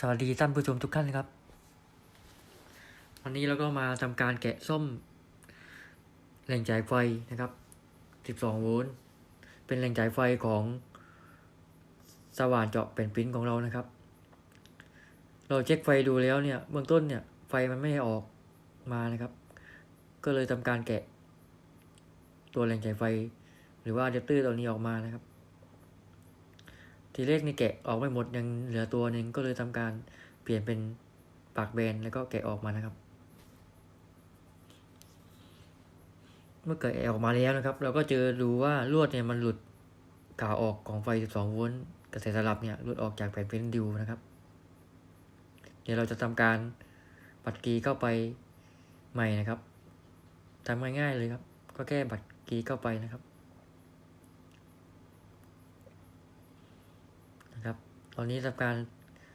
สวัสดีท่านผู้ชมทุกท่านครับ วันนี้เราก็มาทำการแกะส้มแหล่งจ่ายไฟนะครับ 12 โวลต์ เป็นแหล่งจ่ายไฟของสว่านเจาะเป็นปิ้นของเรานะครับ เราเช็คไฟดูแล้วเนี่ยเบื้องต้นเนี่ยไฟมันไม่ออกมานะครับ ก็เลยทำการแกะ ตัวแหล่งจ่ายไฟ หรือว่าอะแดปเตอร์ตัวนี้ออกมานะครับ ทีแรกนี่แกะออกไม่หมดยังเหลือตัวหนึ่งก็เลยทำการเปลี่ยนเป็นปากแบนแล้วก็แกะออกมานะครับ เมื่อแกะออกมาแล้วนะครับ เราก็เจอดูว่าลวดเนี่ยมันหลุดขาออกของไฟ 12 โวลต์กระแสสลับเนี่ยหลุดออกจากแผ่นฟิล์มดิวนะครับ เดี๋ยวเราจะทำการบัดกีเข้าไปใหม่นะครับทำง่ายๆเลยครับ ก็แค่บัดกีเข้าไปนะครับ ตอนนี้ทำการ